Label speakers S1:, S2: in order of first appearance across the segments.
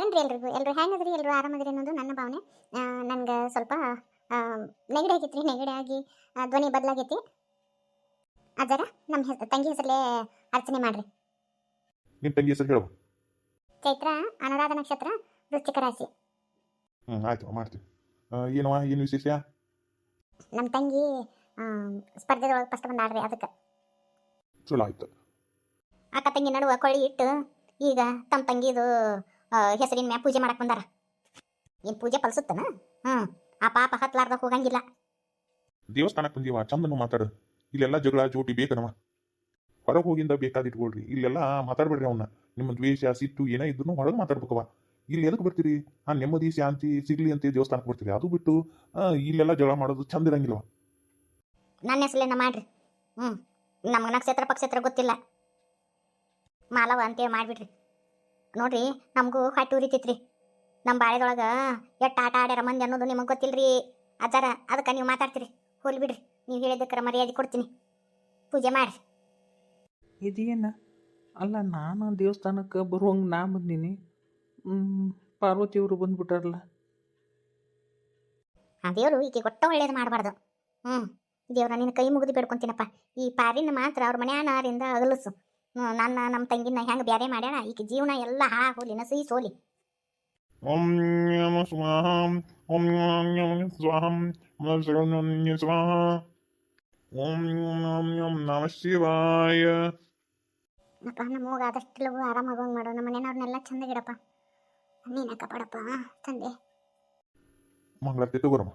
S1: ಶರಣ್ ರೀ ಎಲ್ರಿಗೂ? ಎಲ್ಲರೂ ಹೆಂಗದ್ರಿ? ಎಲ್ಲರೂ ಆರಾಮದ್ರಿ ಅನ್ನೋದು ನನ್ನ ಭಾವನೆ. ನನಗೆ ಸ್ವಲ್ಪ ನೆಗಡಿ ನೆಗಡಿ ರೀ ನೆಗಡಿ ಆಗಿ ಧ್ವನಿ ಬದಲಾಗೈತಿ. ಅಜ್ಜರ ನಮ್ಮ ತಂಗಿ ಹೆಸರಲ್ಲೇ ಅರ್ಚನೆ ಮಾಡ್ರಿ.
S2: ನಿಮ್ಮ ತಂಗಿ ಹೆಸರು ಹೇಳು.
S1: ಚೈತ್ರ ಅನುರಾಧ ನಕ್ಷತ್ರ ವೃಶ್ಚಿಕ ರಾಶಿ.
S2: ಹ್ಞೂ ಆಯ್ತು ಮಾಡ್ತೀವಿ. ಆ, ಏನವ್ವ ಏನು ವಿಶೇಷ?
S1: ನಮ್ಮ ತಂಗಿ ಸ್ಪರ್ಧೆದೊಳಗೆ ಫಸ್ಟ್ ಬಂದಾಳ್ರಿ ಅದಕ್ಕೆ.
S2: ಚಲೋ ಆಯ್ತು.
S1: ಅಕ್ಕ ತಂಗಿ ನಡುವ ಕೊಳಿ ಇಟ್ಟು ಈಗ ತಮ್ಮ ತಂಗಿದು ಹೆಸರಿನ ಮ್ಯಾ ಪೂಜೆ ಮಾಡಕ್ ಬಂದಾರ. ಏನು ಪೂಜೆ ಫಲಿಸುತ್ತನ? ಹ್ಮ್ ಆ ಪಾಪ ಹತ್ಲಾರ್ದ ಹೋಗಂಗಿಲ್ಲ.
S2: ದೇವಸ್ಥಾನಕ್ಕೆ ಬಂದೀವ ಚಂದನು ಮಾತಾಡು. ಇಲ್ಲೆಲ್ಲ ಜಗಳ ಜೋಟಿ ಬೇಕನವ. ಹೊರಗೆ ಹೋಗಿಂದ ಬೇಕಾದಿಟ್ಕೊಳ್ರಿ. ಇಲ್ಲೆಲ್ಲ ಮಾತಾಡ್ಬೇಡ್ರಿ ಅವನ್ನ ನಿಮ್ಮ ದ್ವೇಷ ಸಿಟ್ಟು ಏನೇ ಇದ್ರು ಹೊರಗೆ ಮಾತಾಡ್ಬೇಕವ ಇಲ್ಲಿ ಎದಕ್ಕೆ ಬರ್ತೀರಿ? ಆ ನೆಮ್ಮದಿ ಶಾಂತಿ ಸಿಗ್ಲಿ ಅಂತ ದೇವಸ್ಥಾನಕ್ಕೆ ಬರ್ತೀರಿ. ಅದು ಬಿಟ್ಟು ಇಲ್ಲೆಲ್ಲ ಜಗಳ ಮಾಡೋದು ಚಂದ ಇರಂಗಿಲ್ಲವ.
S1: ನನ್ನ ಹೆಸಲೇನ ಮಾಡ್ರಿ. ಹ್ಮ್ ನಮ್ಗೆ ನಕ್ಷತ್ರ ಪಕ್ಷೇತ್ರ ಗೊತ್ತಿಲ್ಲ. ಮಾಲವ ಅಂತೇಳಿ ಮಾಡಿಬಿಡ್ರಿ. ನೋಡ್ರಿ ನಮಗೂ ಹೊಟ್ಟೆ ಉರಿತೈತ್ರಿ ನಮ್ಮ ಬಾಳೆದೊಳಗೆ ಎಷ್ಟು ಆಟ ಆಡ್ಯಾರ ಮಂದಿ ಅನ್ನೋದು ನಿಮಗೆ ಗೊತ್ತಿಲ್ರಿ. ಅದರ ಅದಕ್ಕೆ ನೀವು ಮಾತಾಡ್ತೀರಿ. ಹೋಲಿ ಬಿಡ್ರಿ ನೀವು ಹೇಳಿದಕ್ಕೆ ಮರ್ಯಾದೆ ಕೊಡ್ತೀನಿ. ಪೂಜೆ ಮಾಡಿ
S3: ಇದೇನ? ಅಲ್ಲ ನಾನು ದೇವಸ್ಥಾನಕ್ಕೆ ಬರುವಂಗೆ ನಾ ಬಂದೀನಿ. ಪಾರ್ವತಿಯವರು ಬಂದ್ಬಿಟ್ಟಾರಲ್ಲ.
S1: ಆ ದೇವರು ಈಕೆ ಒಟ್ಟ ಒಳ್ಳೇದು ಮಾಡಬಾರ್ದು. ಹ್ಞೂ ದೇವ್ರ ನಿನ್ನ ಕೈ ಮುಗಿದು ಬೇಡ್ಕೊತೀನಪ್ಪ. ಈ ಪಾರಿನ ಮಾತ್ರ ಅವ್ರ ಮನೆಯಾನಾರಿಂದ ಅಗಲಿಸು. ನನ್ನ ನಮ್ಮ ತಂಗಿನ ಹೆಂಗೆ ಬ್ಯಾರೆ ಮಾಡ್ಯಾಳ ಈಕೆ ಜೀವನ ಎಲ್ಲ ಹಾ ಹೋಲಿ ನಸಿ ಸೋಲಿ.
S2: ಓಂ ನಮ ಸ್ವಾಹಂ ಓಂ ನಮ ಸ್ವಾಹಂ ನಮ ಸ್ವಾಹ ಓಂ ನಮ ನಮ ಶಿವಾಯ.
S1: ಅಪ್ಪ ನಮಗೆ ಆದಷ್ಟು ಲಗು ಆರಾಮಾಗೋಂಗೆ ಮಾಡು ನಮ್ಮ ಮನೆಯವ್ರನ್ನೆಲ್ಲ ಚಂದಾಗಿಡಪ್ಪ. ನೀನ ಕಾಪಾಡಪ್ಪ ತಂದೆ.
S2: ಮಂಗಳಾರತಿ ತಗೋರಮ್ಮ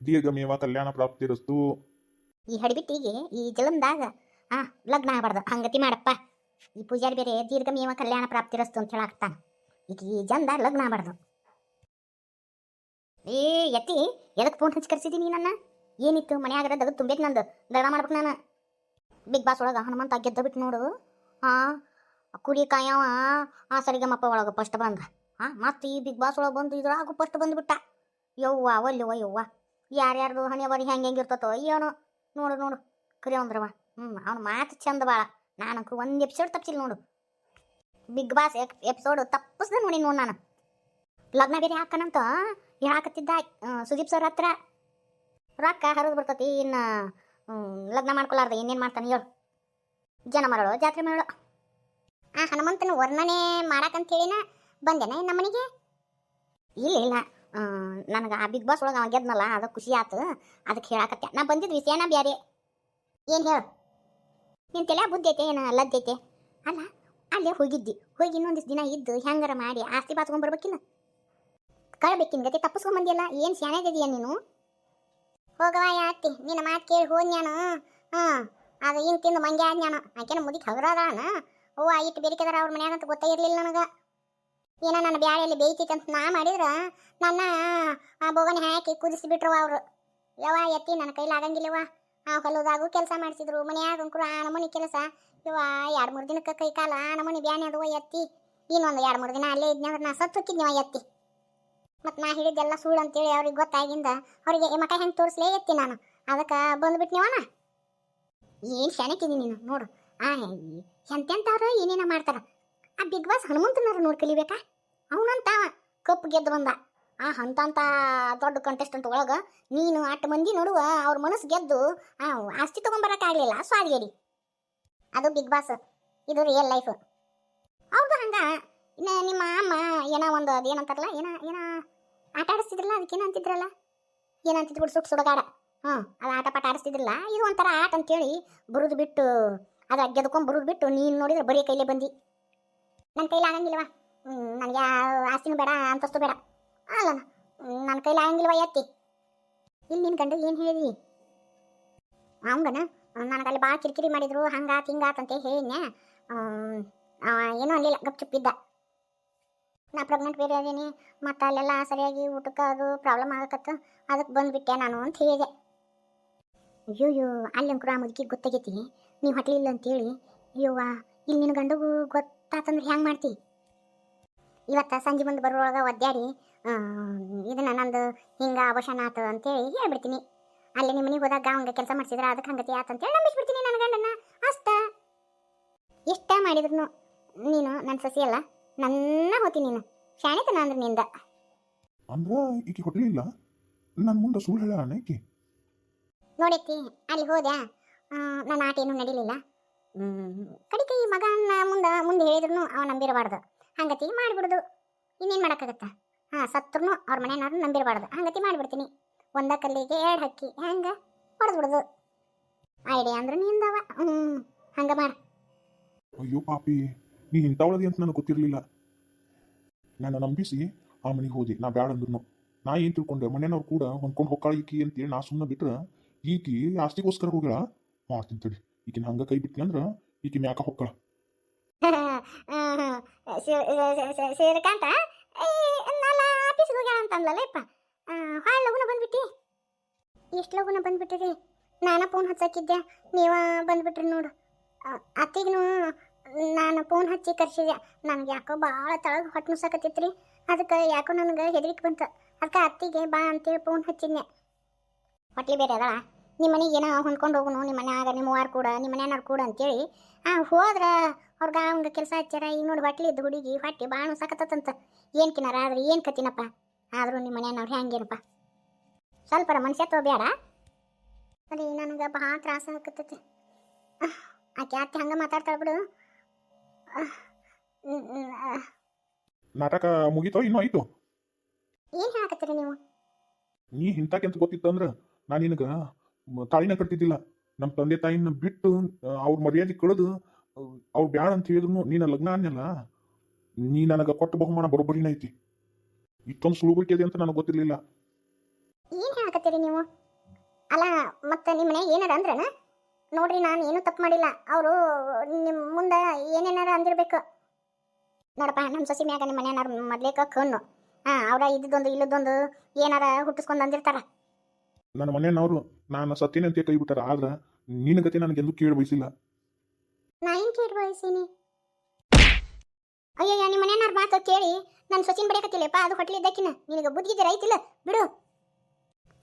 S2: ದೀರ್ಘಮೇವ ಕಲ್ಯಾಣ ಪ್ರಾಪ್ತಿರಸ್ತು.
S1: ಈ ಹಡಿಬಿಟ್ಟಿಗೆ ಈ ಜಲಂದಾಗ ಆ, ಲಗ್ನ ಆಗಬಾರ್ದು. ಹಂಗತಿ ಮಾಡಪ್ಪ. ಈ ಪೂಜಾರಿ ಬೇರೆ ದೀರ್ಘಮೇವ ಕಲ್ಯಾಣ ಪ್ರಾಪ್ತಿ ಪ್ರಾಪ್ತಿರಸ್ತು ಅಂತ ಹೇಳಾಕ್ತಾನ. ಈಗ ಈ ಜಂದ ಲಗ್ನ ಆಗಬಾರ್ದು. ಏ ಎತ್ತಿ ಎದಕ್ಕೆ ಫೋನ್ ಹಚ್ಚಿ ಕರ್ಸಿದ್ದೀನಿ ನನ್ನ? ಏನಿತ್ತು? ಆಗದ ದಗದ್ ತುಂಬೇಕು ನಂದು. ದಡ ಮಾಡ್ಬೇಕು ನಾನು. ಬಿಗ್ ಬಾಸ್ ಒಳಗೆ ಹನುಮಂತ ಗೆದ್ದ ಬಿಟ್ಟು ನೋಡು. ಹಾಂ ಕುರಿ ಕಾಯವ, ಆ ಸರಿಗಮಪ್ಪ ಒಳಗೆ ಫಸ್ಟ್ ಬಂದ. ಹಾ ಮತ್ತೆ ಈ ಬಿಗ್ ಬಾಸ್ ಒಳಗೆ ಬಂದು ಇದ್ರಾಗೂ ಫಸ್ಟ್ ಬಂದುಬಿಟ್ಟ. ಯವ್ವ ಒಲ್ಲೆವ್ವ ಯವ್ವ. ಯಾರ್ಯಾರ್ದು ಹಣೆ ಬರಿ ಹೆಂಗೆ ಹೆಂಗೆ ಇರ್ತತೋ ಏನೋ. ನೋಡು ನೋಡು. ಕರಿ ಅಂದ್ರವ. ಹ್ಞೂ ಅವ್ನ ಮಾತು ಚಂದ ಭಾಳ ನಾನು ಒಂದು ಎಪಿಸೋಡ್ ತಪ್ಪಿಸಿಲ್ಲ ನೋಡು. ಬಿಗ್ ಬಾಸ್ ಎಪಿಸೋಡ್ ತಪ್ಪಿಸ್ದೆ ನೋಡಿ ನೋಡು ನಾನು. ಲಗ್ನ ಬೇರೆ ಹಾಕನಂತ ಹೇಳಾಕತ್ತಿದ್ದ ಆ, ಸುದೀಪ್ ಸರ್ ಹತ್ರ. ರೊಕ್ಕ ಹರಿದು ಬರ್ತತಿ ಇನ್ನು ಲಗ್ನ ಮಾಡ್ಕೊಲಾರ್ದೆ ಇನ್ನೇನು ಮಾಡ್ತಾನೆ ಹೇಳು. ಜನ ಮರಳು ಜಾತ್ರೆ ಮರಳು. ಆ ಹನುಮಂತನ ವರ್ಣನೆ ಮಾಡಾಕಂತೇಳಿನ ಬಂದೇನ ನಮ್ಮ ಮನೆಗೆ ಇಲ್ಲ ಇಲ್ಲ. ನನಗೆ ಆ ಬಿಗ್ ಬಾಸ್ ಒಳಗೆ ಅವ ಗೆದ್ನಲ್ಲ ಅದು ಖುಷಿ ಆತು. ಅದಕ್ಕೆ ಹೇಳಾಕತ್ತೆ ನಾ ಬಂದಿದ್ದ ವಿಷಯನ ಬ್ಯಾರೆ. ಏನು ಹೇಳು? ನಿನ್ ತಲೆ ಬುದ್ಧಿ ಐತೆ, ಏನು ಲದ್ದೈತೆ ಅಲ್ಲ, ಅಲ್ಲೇ ಹೋಗಿದ್ದಿ. ಹೋಗಿ ಇನ್ನೊಂದಿಷ್ಟು ದಿನ ಇದ್ದು ಹೆಂಗಾರ ಮಾಡಿ ಆಸ್ತಿ ಬಾಚ್ಕೊಂಡ್ಬರ್ಬೇಕಿಲ್ಲ ಕಳ್ಬೇಕಿನ ಗತಿ ತಪ್ಪಿಸ್ಕೊಂಬಂದಿಯಲ್ಲ ಏನು ಶಾಣೆದಿದೀಯ ನೀನು? ಹೋಗವ ಯಾತಿ ನಿನ್ನ ಮಾತು ಕೇಳಿ ಹೋದ್ ನಾನು ಹಾಂ ಅದು ಏನು ತಿಂದು ಮಂಗೆ ಆದ ನಾನು ಆಕೆನ ಮುದಿ ಹಗರದಾನ ಅವ್ವ ಇಟ್ಟು ಬೇರಿಕೆದಾರ ಅವ್ರ ಮನ್ಯಾಗ ಅಂತ ಗೊತ್ತೇ ಇರಲಿಲ್ಲ ನನಗೆ. ಏನೋ ನನ್ನ ಬ್ಯಾಳೆಯಲ್ಲಿ ಬೇಯ್ತೈತೆ ಅಂತ ನಾ ಮಾಡಿದ್ರೆ, ನನ್ನ, ಆ ಬೋಗನ ಹಾಕಿ ಕುದಿಸಿಬಿಟ್ರು ಅವರು. ಯವ್ವ ಎತ್ತಿ ನನ್ನ ಕೈಲಿ ಆಗಂಗಿಲ್ಲವ ಆ ಹೊಲದಾಗು ಕೆಲಸ ಮಾಡಿಸಿದ್ರು, ಮನ್ಯಾಗ ಅಂಕರು ಆ ನಮೂನಿ ಕೆಲಸ. ಇವ ಎರಡು ಮೂರು ದಿನಕ್ಕೆ ಕೈ ಕಾಲ, ಆ ನಮೂನಿ ಬ್ಯಾನೆ ಅದು ಎತ್ತಿ ಇನ್ನೊಂದು ಎರಡು ಮೂರು ದಿನ ಅಲ್ಲೇ ಇದ್ನ ನಾ ಸತ್ತು ಹೋಗಿದ್ನಿವ ಎತ್ತಿ ಮತ್ತು ನಾ ಹೇಳಿದ್ದೆಲ್ಲ ಸುಳ್ಳು ಅಂತೇಳಿ ಅವ್ರಿಗೆ ಗೊತ್ತಾಗಿಂದ ಅವರಿಗೆ ಮಕ ಹೆಂಗೆ ತೋರಿಸ್ಲೇ ಎತ್ತಿ ನಾನು? ಅದಕ್ಕೆ ಬಂದ್ಬಿಟ್ನಿವನ ಏನು ಶಾಣಕ್ಕಿದಿ ನೀನು? ನೋಡು. ಆ ಎಂತೆಂಥವ್ರು ಏನೇನ ಮಾಡ್ತಾರ. ಆ ಬಿಗ್ ಬಾಸ್ ಹನುಮಂತನವ್ರು ನೋಡಿ ಕಲಿಬೇಕಾ? ಅವನಂತ ಕಪ್ಪು ಗೆದ್ದು ಬಂದ. ಆ ಹಂತಂತ ದೊಡ್ಡ ಕಂಟೆಸ್ಟೆಂಟ್ ಒಳಗೆ ನೀನು ಅಷ್ಟು ಮಂದಿ ನೋಡುವ ಅವ್ರ ಮನಸ್ಸು ಗೆದ್ದು ಆಸ್ತಿ ತೊಗೊಂಬರಕ್ಕಾಗಲಿಲ್ಲ. ಸ್ವಾದಿಗೇರಿ ಅದು ಬಿಗ್ ಬಾಸ್ ಇದು ರಿಯಲ್ ಲೈಫ್ ಅವ್ರದ್ದು ಹಂಗೆ. ಇನ್ನು ನಿಮ್ಮ ಅಮ್ಮ ಏನೋ ಒಂದು ಅದು ಏನಂತಾರಲ್ಲ, ಏನೋ ಏನೋ ಆಟ ಆಡಿಸ್ತಿದ್ರಲ್ಲ, ಅದಕ್ಕೆ ಏನಂತಿದ್ರಲ್ಲ ಅಂತಿದ್ರಲ್ಲ? ಏನಂತಿದ್ರು ಬಿಡು ಸುಟ್ಟು ಸುಡಗಾಡ. ಹ್ಞೂ ಅದು ಆಟ ಪಾಠ ಆಡಿಸ್ತಿದ್ರಲ್ಲ, ಇದು ಒಂಥರ ಆಟ ಅಂತೇಳಿ ಬರುದು ಬಿಟ್ಟು, ಅದು ಗೆದ್ಕೊಂಡು ಬರುದು ಬಿಟ್ಟು ನೀನು ನೋಡಿದ್ರೆ ಬರೀ ಕೈಲೇ ಬಂದು. ನನ್ನ ಕೈಲಿ ಆಗಂಗಿಲ್ವಾ ನನಗೆ ಆಸ್ತಿನೂ ಬೇಡ, ಅಂತಸ್ತು ಬೇಡ. ಅಲ್ಲ ನನ್ನ ಕೈಲಿ ಆಗಂಗಿಲ್ವ ಎತ್ತಿ? ಇಲ್ಲಿ ನಿನ್ ಗಂಡ ಏನು ಹೇಳಿದಿ? ಅವಂಗನ ನನಗೆ ಅಲ್ಲಿ ಭಾಳ ಕಿರಿಕಿರಿ ಮಾಡಿದ್ರು ಹಂಗಾತ್ ಹಿಂಗಾತಂತೆ ಅಂತ ಹೇಳಿದ್ನೆ ಏನೂ ಅಲ್ಲಿಲ್ಲ ಗಪ್ಚುಪ್ಪಿದ್ದ ನಾ ಪ್ರೆಗ್ನೆಂಟ್ ಬೇರೆ ಅದೀನಿ, ಮತ್ತು ಅಲ್ಲೆಲ್ಲ ಸರಿಯಾಗಿ ಊಟಕ್ಕೆ ಅದು ಪ್ರಾಬ್ಲಮ್ ಆಗಕತ್ತ ಅದಕ್ಕೆ ಬಂದುಬಿಟ್ಟೆ ನಾನು ಅಂತ ಹೇಳಿದೆ. ಅಯ್ಯೋ ಅಲ್ಲಿ ಅಂಕುರ ಮುದುಕಿ ಗೊತ್ತಾಗೈತಿ? ನೀವು ಹಟ್ಲಿಲ್ಲ ಅಂತೇಳಿ? ಅಯ್ಯೋವಾ ಇಲ್ಲಿ ನಿನ್ನ ಗಂಡಗೂ ಗೊತ್ತಾತಂದ್ರೆ ಹೆಂಗೆ ಮಾಡ್ತಿ? ಇವತ್ತು ಸಂಜೆ ಮುಂದೆ ಬರೋಳಗೆ ಒದ್ದಾಡಿ ಇದನ್ನ ನಂದು ಹಿಂಗೆ ಅವಶನ ಆತು ಅಂತೇಳಿ ಹೇಳ್ಬಿಡ್ತೀನಿ. ಅಲ್ಲಿ ನಿಮ್ಮ ಮನೆಗೆ ಹೋದಾಗ ಅವಂಗ ಕೆಲಸ ಮಾಡಿಸಿದ್ರೆ ಅದಕ್ಕೆ ಹಂಗತಿ ಆತು ಅಂತೇಳಿ ನಂಬಿಸ್ಬಿಡ್ತೀನಿ ನನ್ನ ಗಂಡನ್ನ. ಅಷ್ಟ. ಇಷ್ಟ ಮಾಡಿದ್ರು ನೀನು ನನ್ನ ಸಸಿ ಅಲ್ಲ ನನ್ನ ಹೋತಿ ನೀನು. ಶಾಣಿತನ ಅಂದ್ರೆ ನಿಂದ.
S2: ಅಂದ್ರ ಈಕೆ ಹೊಟ್ಟಲಿಲ್ಲ ನನ್ನ ಮುಂದೆ ಸುಳ್ಳು ಹೇಳ ಈಕೆ?
S1: ನೋಡೈತಿ ಅಲ್ಲಿ ಹೋದ್ಯಾ? ನನ್ನ ಆಟ ಏನೂ ನಡೀಲಿಲ್ಲ. ಕಡಿಕೆ ಈ ಮಗನ ಮುಂದೆ ಮುಂದೆ ಹೇಳಿದ್ರು ಅವ ನಂಬಿರಬಾರ್ದು. ಹಂಗತಿ ಮಾಡಿಬಿಡುದು. ಇನ್ನೇನು ಮಾಡೋಕ್ಕಾಗತ್ತ? ಹಾಂ ಸತ್ರು ಅವ್ರ ಮನೆಯವ್ರು ನಂಬಿರಬಾರ್ದು ಹಂಗತಿ ಮಾಡಿಬಿಡ್ತೀನಿ ಒಂದ ಕಲ್ಲಿಗೆ ಎರಡು ಹಕ್ಕಿ ಹೆಂಗೆ ಹೊಡೆದ್ಬಿಡುದು ಐಡಿಯಾ ಅಂದ್ರೆ ನಿಂದವ ಹ್ಞೂ ಹಂಗೆ ಮಾಡ
S2: ಅಯ್ಯೋ ಪಾಪಿ ನೀ ಇಂಥವಳದಿ ಅಂತ ನನಗೆ ಗೊತ್ತಿರಲಿಲ್ಲ ನನ್ನ ನಂಬಿಸಿ ಆ ಮನೆಗೆ ಹೋದೆ ನಾ ಬ್ಯಾಡ ಅಂದ್ರು ನಾ ಏನು ತಿಳ್ಕೊಂಡೆ ಮನೆಯವ್ರು ಕೂಡ ಹೊಂದ್ಕೊಂಡು ಹೋಗ್ಕಾಳ ಈಕಿ ಅಂತೇಳಿ ನಾ ಸುಮ್ಮನೆ ಬಿಟ್ರೆ ಈಕಿ ಆಸ್ತಿಗೋಸ್ಕರ ಹೋಗ್ಯಾಳ ಮಾಡ್ತೀನಿ ತಡಿ ಈಕಿನ ಹಂಗೆ ಕೈ ಬಿಟ್ನಿ ಅಂದ್ರೆ ಹೊಕ್ಕಳ
S1: ನಾಳೆ ಆಫೀಸ್ಗೆ ಹೋಗ್ಯಾಳ ಅಂತ ಅಂದ್ಲಲ್ಲಪ್ಪ ಭಾಳ ಲಗುನ ಬಂದ್ಬಿಟ್ಟಿ. ಎಷ್ಟು ಲಗುನ ಬಂದ್ಬಿಟ್ಟಿರಿ ನಾನು ಫೋನ್ ಹಚ್ಚಾಕಿದ್ದೆ. ನೀವ ಬಂದ್ಬಿಟ್ರಿ ನೋಡು. ಅತ್ತಿಗೂ ನಾನು ಫೋನ್ ಹಚ್ಚಿ ಕರ್ಸಿದೆ ನನಗೆ ಯಾಕೋ ಭಾಳ ತಳಗ ಹೊಟ್ಟೆ ನುಸಾಕತ್ತಿತ್ರಿ. ಅದಕ್ಕೆ ಯಾಕೋ ನನಗೆ ಹೆದರಿಕೆ ಬಂತು. ಅದಕ್ಕೆ ಅತ್ತಿಗೆ ಬಾ ಅಂತೇಳಿ ಫೋನ್ ಹಚ್ಚಿದ್ನೆ. ಹೊಟ್ಲಿ ಬೇರೆ ಅದಳ. ನಿಮ್ಮ ಮನೆಗೆ ಏನೋ ಹೊಂದ್ಕೊಂಡು ಹೋಗುನು. ನಿಮ್ಮ ಮನ್ಯಾಗ ನಿಮ್ಮ ವಾರ ಕೂಡ ನಿಮ್ಮ ಮನೆಯವ್ರು ಕೂಡ ಅಂತೇಳಿ. ಆ, ಹೋದ್ರ ಅವ್ರಿಗೆ ಅವಂಗೆ ಕೆಲಸ ಹಚ್ಚಾರ ಈಗ ನೋಡಿ ಹೊಟ್ಲಿ ಇದ್ದು ಹುಡುಗಿ ಹೊಟ್ಟೆ ಭಾಳ ಸಾಕತ್ತಂತ ಏನು ಕಿನಾರ? ಆದ್ರೆ ಏನು ಕತ್ತಿನಪ್ಪ? ಆದರೂ ನಿಮ್ಮ ಮನೆಯವ್ರು ಹೆಂಗೇನಪ್ಪ. ಸ್ವಲ್ಪರ ಮನುಷ್ಯತ್ವ ಬೇಡ ಅದೇ ನನಗೆ ಭಾಳ ತ್ರಾಸ ಹಾಕತ್ತೈತಿ ಆಕೆ ಅತ್ತೆ ಹಂಗೆ ಮಾತಾಡ್ತಾಳೆ ಬಿಡು.
S2: ನಾಟಕ ಮುಗೀತೋ ಇನ್ನೂ ಆಯ್ತು?
S1: ಏನು ಹೇಳಕತ್ತೀರಿ ನೀವು?
S2: ನೀ ಹಿಂತಾಕೆಂತ ಗೊತ್ತಿತ್ತು ಅಂದ್ರೆ ನಾನು ನಿನಗ ತಾಳಿನ ಕಟ್ತಿದ್ದಿಲ್ಲ. ನಮ್ಮ ತಂದೆ ತಾಯಿನ ಬಿಟ್ಟು ಅವ್ರ ಮರ್ಯಾದೆ ಕಳೆದು ಅವ್ರು ಬ್ಯಾಡ ಅಂತ ಹೇಳಿದ್ರು ನೀನ ಲಗ್ನ ಅನ್ನಲ್ಲ ನೀ ನನಗೆ ಕೊಟ್ಟ ಬಹುಮಾನ ಬರೋಬ್ಬರಿನ ಐತಿ. ಇಷ್ಟೊಂದು ಸುಳುಬರಿಕೆ ಅಂತ ನನಗೆ ಗೊತ್ತಿರಲಿಲ್ಲ.
S1: ಏನ್ ಹೇಳಕತ್ತೀರಿ ನೀವು? ಅಲ್ಲ ಮತ್ತೆ ನಿಮ್ಮ ಮನೆ ಏನಾರ ಅಂದ್ರನ? ನೋಡ್ರಿ ನಾನು ಏನೂ ತಪ್ಪು ಮಾಡಿಲ್ಲ. ಅವರು ನಿಮ್ಮ ಮುಂದೆ ಏನೇನಾರ ಅಂದಿರ್ಬೇಕು. ನೋಡಪ್ಪ ನಮ್ಮ ಸೊಸಿ ಮ್ಯಾಗ ನಿಮ್ಮ ಮನೆಯವ್ರ ಮೊದ್ಲೇಕ ಕಣ್ಣು ಹಾ ಅವ್ರ ಇದ್ದೊಂದು ಇಲ್ಲದೊಂದು ಏನಾರ ಹುಟ್ಟಿಸ್ಕೊಂಡು ಅಂದಿರ್ತಾರ.
S2: ನನ್ನ ಮನೆಯವರು ನಾನು ಸತ್ಯನಂತೆ ಕೈ ಬಿಟ್ಟಾರ ಆದ್ರೆ ನಿನ್ನ ಗತಿ ನನಗೆ ಕೇಳಿ ಬಯಸಿಲ್ಲ
S1: ನಾ ಏನು ಕೇಳಿ ಬಯಸೀನಿ ಅಯ್ಯಯ್ಯ, ನಿಮ್ಮ ಮನೆಯವ್ರ ಮಾತು ಕೇಳಿ. ನನ್ನ ಸೊಸಿನ ಬಡಿಯಕತ್ತಿಲ್ಲಪ್ಪ ಅದು ಹೊಟ್ಲಿ ಇದ್ದಕ್ಕಿನ ನಿನಗೆ ಬುದ್ಧಿಗೆ ರೈತಿಲ್ಲ ಬಿಡು.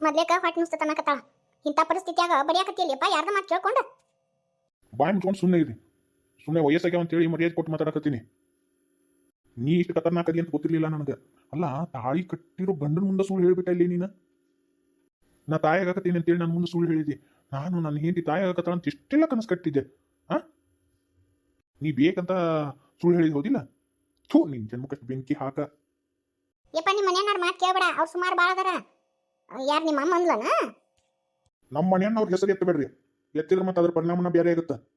S1: ಮೊದ್ಲೇಕ ಹೊಟ್ಟೆ ನುಸ್ತ ತನ್ನಕತ್ತಾಳ ಇಂಥ ಪರಿಸ್ಥಿತಿಯಾಗ ಬಡಿಯಕತ್ತಿಲ್ಲಪ್ಪ ಯಾರ್ದ ಮಾತು ಕೇಳ್ಕೊಂಡು?
S2: ಬಾಯಿ ಮುಚ್ಕೊಂಡು ಸುಮ್ಮನೆ ಇರಿ. ಸುಮ್ಮನೆ ವಯಸ್ಸಾಗ್ಯಾವ ಅಂತೇಳಿ ಮರ್ಯಾದೆ ಕೊಟ್ಟು ಮಾತಾಡಕತ್ತೀನಿ. ನೀ ಇಷ್ಟು ಖತರ್ನಾಕದಿ ಅಂತ ಗೊತ್ತಿರಲಿಲ್ಲ ನನಗೆ. ಅಲ್ಲ, ತಾಳಿ ಕಟ್ಟಿರೋ ಗಂಡನ ಮುಂದೆ ಸುಳ್ಳು ಹೇಳ್ಬಿಟ್ಟ ಇಲ್ಲಿ ನೀನು? ನಾ ತಾಯಿ ಆಗಕತ್ತೀನಿ ಅಂತೇಳಿ ನನ್ನ ಮುಂದೆ ಸುಳ್ಳು ಹೇಳಿದೆ. ನಾನು ನನ್ನ ಹೆಂಡತಿ ತಾಯಿ ಅಂತ ಇಷ್ಟೆಲ್ಲ ಕನಸು ಕಟ್ಟಿದ್ದೆ. ಹಾ ನೀ ಬೇಕಂತ ಸುಳ್ಳು ಹೇಳಿದ್ ಹೋದಿಲ್ಲ? ಥೂ ನಿನ್ ಜನ್ಮಕ್ಕೆ ಬೆಂಕಿ ಹಾಕ.
S1: ಯಪ್ಪ ನಿಮ್ಮ ಮನೆಯವ್ರ ಮಾತು ಕೇಳಬೇಡ ಅವ್ರು ಸುಮಾರು ಭಾಳ ಅದಾರ. ಯಾರು ನಿಮ್ಮ ಅಮ್ಮ ಅಂದ್ಲನ?
S2: ನಮ್ಮ ಮನೆಯನ್ನ ಅವ್ರ ಹೆಸರು ಎತ್ತಬೇಡ್ರಿ. ಎತ್ತಿದ್ರೆ ಮತ್ತೆ ಅದ್ರ ಪರಿಣಾಮನ ಬೇರೆ ಆಗುತ್ತೆ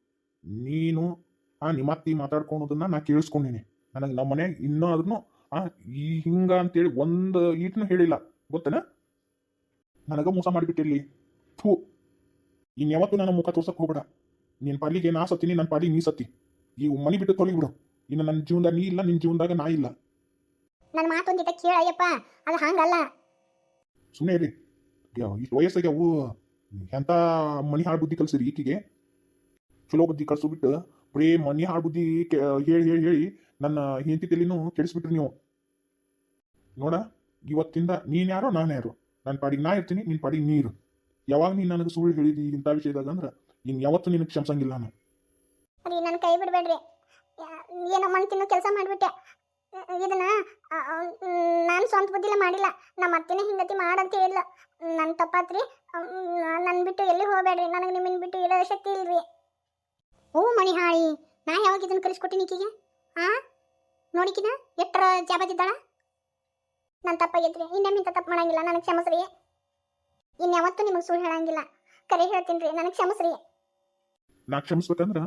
S2: ನೀನು ಆ ನಿಮ್ಮ ಅತ್ತಿ ಮಾತಾಡ್ಕೊಳೋದನ್ನ ನಾ ಕೇಳಿಸ್ಕೊಂಡಿನಿ. ನನಗೆ ನಮ್ಮ ಮನೆ ಇನ್ನೂ ಅದ್ರೂ ಆ ಈ ಹಿಂಗ ಅಂತೇಳಿ ಒಂದು ಈಟ್ನು ಹೇಳಿಲ್ಲ. ಗೊತ್ತನ? ನನಗ ಮೋಸ ಮಾಡಿಬಿಟ್ಟಿರ್ಲಿ. ಥೂ. ಇನ್ಯಾವತ್ತು ನನ್ನ ಮುಖ ತೋರ್ಸಕ್ ಹೋಗ್ಬೇಡ. ನಿನ್ನ ಪಾಲಿಗೆ ನಾ ಸತ್ತೀನಿ ನನ್ನ ಪಾಲಿಗೆ ನೀ ಸತ್ತಿ. ಈ ಮನೆ ಬಿಟ್ಟು ತೊಲಗಿಬಿಡು. ಇನ್ನು ನನ್ನ ಜೀವನದಾಗ ನೀ ಇಲ್ಲ ನಿನ್ನ ಜೀವನದಾಗ ನಾ ಇಲ್ಲ.
S1: ನನ್ನ ಮಾತೊಂದಿಟ ಕೇಳಯ್ಯಪ್ಪ ಅದು ಹಂಗಲ್ಲ.
S2: ಸುಮ್ಮನೆ ಇರಿ. ಇಷ್ಟು ವಯಸ್ಸಾಗಿ ಅವು ಎಂಥ ಮನಿ ಹಾಳು ಬುದ್ಧಿ ಕಲ್ಸಿರಿ ಈಕಿಗೆ? ಚಲೋ ಬುದ್ಧಿ ಕಲ್ಸು ಬಿಟ್ಟು ಬರೀ ಮನಿ ಹಾಳು ಬುದ್ಧಿ ಹೇಳಿ ಹೇಳಿ ಹೇಳಿ ನನ್ನ ಹೆಂಡತಿ ತಲೆನೂ ಕೆಡಿಸ್ಬಿಟ್ರಿ ನೀವು. ನೋಡ ಇವತ್ತಿಂದ ನೀನು ಯಾರೋ ನಾನು ಯಾರು? ನನ್ನ ಪಾಡಿಗೆ ನಾ ಇರ್ತೀನಿ ನಿನ್ನ ಪಾಡಿಗೆ ನೀರು. ಯಾವಾಗ ನೀನು ನನಗೆ ಸುಳ್ಳು ಹೇಳಿದಿ ಇಂಥ ವಿಷಯದಾಗ ಅಂದ್ರೆ ಇನ್ನು ಯಾವತ್ತೂ ನಿನಗೆ ಕ್ಷಮಿಸಂಗಿಲ್ಲ ನಾನು.
S1: ನನ್ನ ಕೈ ಬಿಡಬೇಡ್ರಿ. ಏನೋ ಮಣ್ತಿನ್ನೋ ಕೆಲಸ ಮಾಡಿಬಿಟ್ಟೆ. ಇದನ್ನ ನಾನು ಸ್ವಂತ ಬುದ್ಧಿಲ್ಲ ಮಾಡಿಲ್ಲ. ನಮ್ಮ ಅತ್ತಿನೇ ಹಿಂಗತಿ ಮಾಡಂತ ಹೇಳಿಲ್ಲ ನನ್ನ ತಪ್ಪಾತ್ರಿ. ನನ್ನ ಬಿಟ್ಟು ಎಲ್ಲಿ ಹೋಗಬೇಡ್ರಿ. ನನಗೆ ನಿಮ್ಮನ್ನ ಬಿಟ್ಟು ಇರೋ ಶಕ್ತಿ ಇಲ್ರಿ. ಓ ಮಣಿಹಾಳಿ, ನಾ ಯಾವಾಗ ಇದನ್ನ ಕಲಿಸ್ಕೊಟ್ಟಿನಿ ಈಕಿಗೆ? ಆ? ನೋಡಿಕಿನ? ಎಷ್ಟರ ಜಾಬದಿದ್ದಾಳ? ನನ್ನ ತಪ್ಪಾಗೈತ್ರಿ. ಇನ್ನೊಮ್ಮೆ ಇಂಥ ತಪ್ಪು ಮಾಡಂಗಿಲ್ಲ. ನನಗೆ ಕ್ಷಮಸ್ರಿ. ಇನ್ಯಾವತ್ತೂ ನಿಮಗೆ ಸುಳ್ಳು ಹೇಳಂಗಿಲ್ಲ. ಕರೆ ಹೇಳ್ತೀನಿ ರೀ ನನಗೆ ಕ್ಷಮಸ್ರಿ.
S2: ನಾ ಕ್ಷಮಿಸ್ಬೇಕಂದ್ರ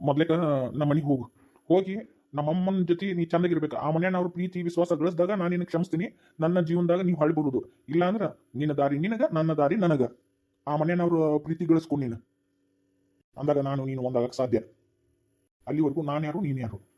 S2: ಮೊದ್ಲೇಕ ನಮ್ಮ ಮನೆಗೆ ಹೋಗು. ಹೋಗಿ ನಮ್ಮಮ್ಮನ ಜೊತೆ ನೀ ಚೆನ್ನಾಗಿರ್ಬೇಕು ಆ ಮನೆಯವ್ರ ಪ್ರೀತಿ, ವಿಶ್ವಾಸ ಗಳಿಸಿದಾಗ ನಾನು ನಿನಗೆ ಕ್ಷಮಿಸ್ತೀನಿ. ನನ್ನ ಜೀವನದಾಗ ನೀವು ಹಳಿಬಹುದು ಬರುದು ಇಲ್ಲ ಅಂದ್ರ ನಿನ್ನ ದಾರಿ ನಿನಗ, ನನ್ನ ದಾರಿ ನನಗ. ಆ ಮನೆಯವ್ರ ಪ್ರೀತಿ ಗಳಿಸ್ಕೊಂಡು ನೀನು. ಅಂದಾಗ ನಾನು ನೀನು ಒಂದಾಗಕ್ಕೆ ಸಾಧ್ಯ. ಅಲ್ಲಿವರೆಗೂ ನಾನು ಯಾರು, ನೀನು ಯಾರು?